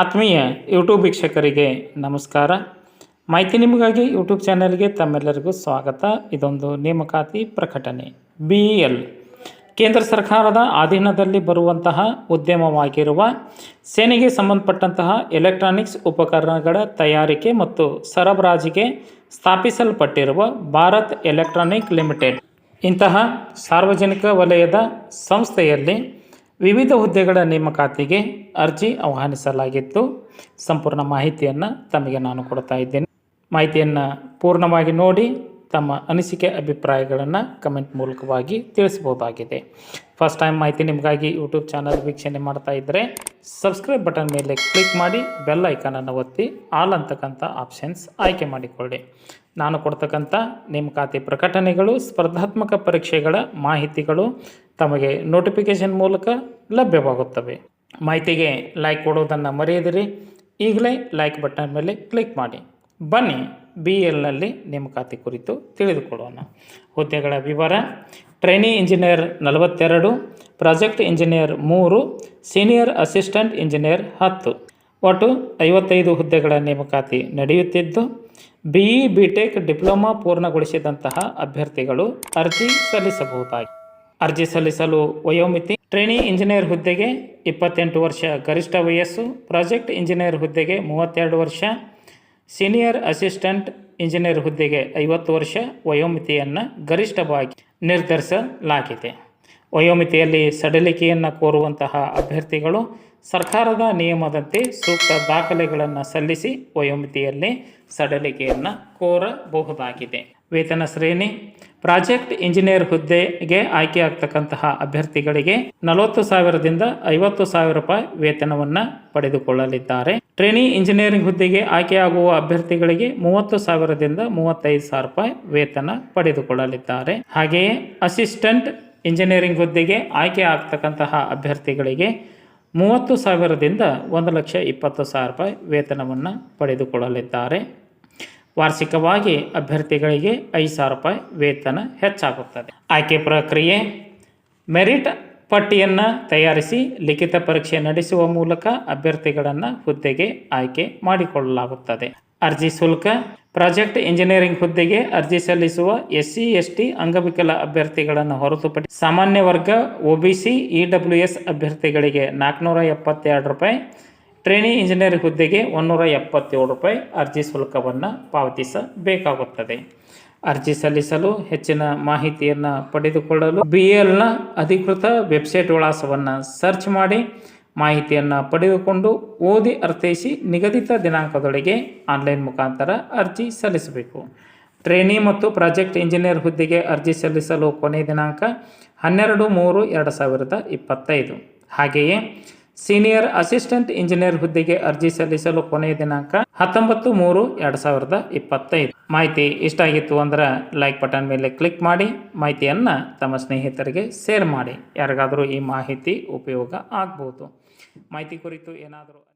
ಆತ್ಮೀಯ ಯೂಟ್ಯೂಬ್ ವೀಕ್ಷಕರಿಗೆ ನಮಸ್ಕಾರ. ಮಾಹಿತಿ ನಿಮಗಾಗಿ ಯೂಟ್ಯೂಬ್ ಚಾನೆಲ್ಗೆ ತಮ್ಮೆಲ್ಲರಿಗೂ ಸ್ವಾಗತ. ಇದೊಂದು ನೇಮಕಾತಿ ಪ್ರಕಟಣೆ. ಬಿ ಎಲ್ ಕೇಂದ್ರ ಸರ್ಕಾರದ ಅಧೀನದಲ್ಲಿ ಬರುವಂತಹ ಉದ್ಯಮವಾಗಿರುವ ಸೇನೆಗೆ ಸಂಬಂಧಪಟ್ಟಂತಹ ಎಲೆಕ್ಟ್ರಾನಿಕ್ಸ್ ಉಪಕರಣಗಳ ತಯಾರಿಕೆ ಮತ್ತು ಸರಬರಾಜಿಗೆ ಸ್ಥಾಪಿಸಲ್ಪಟ್ಟಿರುವ ಭಾರತ್ ಎಲೆಕ್ಟ್ರಾನಿಕ್ ಲಿಮಿಟೆಡ್. ಇಂತಹ ಸಾರ್ವಜನಿಕ ವಲಯದ ಸಂಸ್ಥೆಯಲ್ಲಿ ವಿವಿಧ ಹುದ್ದೆಗಳ ನೇಮಕಾತಿಗೆ ಅರ್ಜಿ ಆಹ್ವಾನಿಸಲಾಗಿತ್ತು. ಸಂಪೂರ್ಣ ಮಾಹಿತಿಯನ್ನು ತಮಗೆ ನಾನು ಕೊಡ್ತಾ ಇದ್ದೇನೆ. ಮಾಹಿತಿಯನ್ನು ಪೂರ್ಣವಾಗಿ ನೋಡಿ ತಮ್ಮ ಅನಿಸಿಕೆ, ಅಭಿಪ್ರಾಯಗಳನ್ನು ಕಮೆಂಟ್ ಮೂಲಕವಾಗಿ ತಿಳಿಸಬಹುದಾಗಿದೆ. ಫಸ್ಟ್ ಟೈಮ್ ಮಾಹಿತಿ ನಿಮಗಾಗಿ ಯೂಟ್ಯೂಬ್ ಚಾನಲ್ ವೀಕ್ಷಣೆ ಮಾಡ್ತಾ ಇದ್ದರೆ ಸಬ್ಸ್ಕ್ರೈಬ್ ಬಟನ್ ಮೇಲೆ ಕ್ಲಿಕ್ ಮಾಡಿ ಬೆಲ್ ಐಕಾನನ್ನು ಒತ್ತಿ ಆಲ್ ಅಂತಕ್ಕಂಥ ಆಪ್ಷನ್ಸ್ ಆಯ್ಕೆ ಮಾಡಿಕೊಳ್ಳಿ. ನಾನು ಕೊಡ್ತಕ್ಕಂಥ ನೇಮಕಾತಿ ಪ್ರಕಟಣೆಗಳು, ಸ್ಪರ್ಧಾತ್ಮಕ ಪರೀಕ್ಷೆಗಳ ಮಾಹಿತಿಗಳು ತಮಗೆ ನೋಟಿಫಿಕೇಷನ್ ಮೂಲಕ ಲಭ್ಯವಾಗುತ್ತವೆ. ಮಾಹಿತಿಗೆ ಲೈಕ್ ಕೊಡೋದನ್ನು ಮರೆಯದಿರಿ. ಈಗಲೇ ಲೈಕ್ ಬಟನ್ ಮೇಲೆ ಕ್ಲಿಕ್ ಮಾಡಿ. ಬನ್ನಿ. ಬಿ ಎಲ್ನಲ್ಲಿ ನೇಮಕಾತಿ ಕುರಿತು ತಿಳಿದುಕೊಳ್ಳೋಣ. ಹುದ್ದೆಗಳ ವಿವರ. ಟ್ರೈನಿ ಇಂಜಿನಿಯರ್ ನಲವತ್ತೆರಡು, ಪ್ರಾಜೆಕ್ಟ್ ಇಂಜಿನಿಯರ್ ಮೂರು, ಸೀನಿಯರ್ ಅಸಿಸ್ಟೆಂಟ್ ಇಂಜಿನಿಯರ್ ಹತ್ತು. ಒಟ್ಟು ಐವತ್ತೈದು ಹುದ್ದೆಗಳ ನೇಮಕಾತಿ ನಡೆಯುತ್ತಿದ್ದು B E B Tech diploma ಪೂರ್ಣಗೊಳಿಸಿದಂತಹ ಅಭ್ಯರ್ಥಿಗಳು ಅರ್ಜಿ ಸಲ್ಲಿಸಬಹುದಾಗಿ. ಅರ್ಜಿ ಸಲ್ಲಿಸಲು ವಯೋಮಿತಿ. ಟ್ರೈನಿ ಇಂಜಿನಿಯರ್ ಹುದ್ದೆಗೆ ಇಪ್ಪತ್ತೆಂಟು ವರ್ಷ ಗರಿಷ್ಠ ವಯಸ್ಸು. ಪ್ರಾಜೆಕ್ಟ್ ಇಂಜಿನಿಯರ್ ಹುದ್ದೆಗೆ ಮೂವತ್ತೆರಡು ವರ್ಷ. ಸೀನಿಯರ್ ಅಸಿಸ್ಟೆಂಟ್ ಇಂಜಿನಿಯರ್ ಹುದ್ದೆಗೆ ಐವತ್ತು ವರ್ಷ ವಯೋಮಿತಿಯನ್ನು ಗರಿಷ್ಠವಾಗಿ ನಿರ್ಧರಿಸಲಾಗಿದೆ. ವಯೋಮಿತಿಯಲ್ಲಿ ಸಡಿಲಿಕೆಯನ್ನು ಕೋರುವಂತಹ ಅಭ್ಯರ್ಥಿಗಳು ಸರ್ಕಾರದ ನಿಯಮದಂತೆ ಸೂಕ್ತ ದಾಖಲೆಗಳನ್ನು ಸಲ್ಲಿಸಿ ವಯೋಮಿತಿಯಲ್ಲಿ ಸಡಿಲಿಕೆಯನ್ನು ಕೋರಬಹುದಾಗಿದೆ. ವೇತನ ಶ್ರೇಣಿ ಪ್ರಾಜೆಕ್ಟ್ ಇಂಜಿನಿಯರ್ ಹುದ್ದೆಗೆ ಆಯ್ಕೆಯಾಗ್ತಕ್ಕಂತಹ ಅಭ್ಯರ್ಥಿಗಳಿಗೆ ನಲವತ್ತು ಸಾವಿರದಿಂದ ಐವತ್ತು ಸಾವಿರ ರೂಪಾಯಿ ವೇತನವನ್ನು ಪಡೆದುಕೊಳ್ಳಲಿದ್ದಾರೆ. ಟ್ರೇನಿ ಇಂಜಿನಿಯರಿಂಗ್ ಹುದ್ದೆಗೆ ಆಯ್ಕೆಯಾಗುವ ಅಭ್ಯರ್ಥಿಗಳಿಗೆ ಮೂವತ್ತು ಸಾವಿರದಿಂದ ಮೂವತ್ತೈದು ಸಾವಿರ ರೂಪಾಯಿ ವೇತನ ಪಡೆದುಕೊಳ್ಳಲಿದ್ದಾರೆ. ಹಾಗೆಯೇ ಅಸಿಸ್ಟೆಂಟ್ ಇಂಜಿನಿಯರಿಂಗ್ ಹುದ್ದೆಗೆ ಆಯ್ಕೆ ಆಗ್ತಕ್ಕಂತಹ ಅಭ್ಯರ್ಥಿಗಳಿಗೆ ಮೂವತ್ತು ಸಾವಿರದಿಂದ ಒಂದು ಲಕ್ಷ ಇಪ್ಪತ್ತು ಸಾವಿರ ರೂಪಾಯಿ ವೇತನವನ್ನು ಪಡೆದುಕೊಳ್ಳಲಿದ್ದಾರೆ. ವಾರ್ಷಿಕವಾಗಿ ಅಭ್ಯರ್ಥಿಗಳಿಗೆ ಐದು ಸಾವಿರ ರೂಪಾಯಿ ವೇತನ ಹೆಚ್ಚಾಗುತ್ತದೆ. ಆಯ್ಕೆ ಪ್ರಕ್ರಿಯೆ. ಮೆರಿಟ್ ಪಟ್ಟಿಯನ್ನು ತಯಾರಿಸಿ ಲಿಖಿತ ಪರೀಕ್ಷೆ ನಡೆಸುವ ಮೂಲಕ ಅಭ್ಯರ್ಥಿಗಳನ್ನು ಹುದ್ದೆಗೆ ಆಯ್ಕೆ ಮಾಡಿಕೊಳ್ಳಲಾಗುತ್ತದೆ. ಅರ್ಜಿ ಶುಲ್ಕ. ಪ್ರಾಜೆಕ್ಟ್ ಇಂಜಿನಿಯರಿಂಗ್ ಹುದ್ದೆಗೆ ಅರ್ಜಿ ಸಲ್ಲಿಸುವ ಎಸ್ ಸಿ ಎಸ್ ಟಿ ಅಂಗವಿಕಲ ಅಭ್ಯರ್ಥಿಗಳನ್ನು ಹೊರತುಪಡಿಸಿ ಸಾಮಾನ್ಯ ವರ್ಗ, O B C, E W S ಅಭ್ಯರ್ಥಿಗಳಿಗೆ ನಾಲ್ಕುನೂರ ಎಪ್ಪತ್ತೆರಡು ರೂಪಾಯಿ ಟ್ರೈನಿ ಇಂಜಿನಿಯರ್ ಹುದ್ದೆಗೆ ಒಂದೂರ ಎಪ್ಪತ್ತೇಳು ರೂಪಾಯಿ ಅರ್ಜಿ ಶುಲ್ಕವನ್ನು ಪಾವತಿಸಬೇಕಾಗುತ್ತದೆ. ಅರ್ಜಿ ಸಲ್ಲಿಸಲು ಹೆಚ್ಚಿನ ಮಾಹಿತಿಯನ್ನು ಪಡೆದುಕೊಳ್ಳಲು ಬಿ ಎಲ್ನ ಅಧಿಕೃತ ವೆಬ್ಸೈಟ್ ವಿಳಾಸವನ್ನು ಸರ್ಚ್ ಮಾಡಿ. ಮಾಹಿತಿಯನ್ನು ಪಡೆದುಕೊಂಡು ಓದಿ ಅರ್ಥೈಸಿ ನಿಗದಿತ ದಿನಾಂಕದೊಳಗೆ ಆನ್ಲೈನ್ ಮುಖಾಂತರ ಅರ್ಜಿ ಸಲ್ಲಿಸಬೇಕು. ಟ್ರೇನಿ ಮತ್ತು ಪ್ರಾಜೆಕ್ಟ್ ಇಂಜಿನಿಯರ್ ಹುದ್ದೆಗೆ ಅರ್ಜಿ ಸಲ್ಲಿಸಲು ಕೊನೆಯ ದಿನಾಂಕ ಹನ್ನೆರಡು ಮೂರು ಎರಡು ಸಾವಿರದ ಇಪ್ಪತ್ತೈದು. ಹಾಗೆಯೇ ಸೀನಿಯರ್ ಅಸಿಸ್ಟೆಂಟ್ ಇಂಜಿನಿಯರ್ ಹುದ್ದೆಗೆ ಅರ್ಜಿ ಸಲ್ಲಿಸಲು ಕೊನೆಯ ದಿನಾಂಕ ಹತ್ತೊಂಬತ್ತು ಮೂರು ಎರಡು ಸಾವಿರದ ಇಪ್ಪತ್ತೈದು. ಮಾಹಿತಿ ಇಷ್ಟ ಆಗಿತ್ತು ಅಂದ್ರೆ ಲೈಕ್ ಬಟನ್ ಮೇಲೆ ಕ್ಲಿಕ್ ಮಾಡಿ, ಮಾಹಿತಿಯನ್ನು ತಮ್ಮ ಸ್ನೇಹಿತರಿಗೆ ಶೇರ್ ಮಾಡಿ. ಯಾರಿಗಾದರೂ ಈ ಮಾಹಿತಿ ಉಪಯೋಗ ಆಗ್ಬೋದು. ಮಾಹಿತಿ ಕುರಿತು ಏನಾದರೂ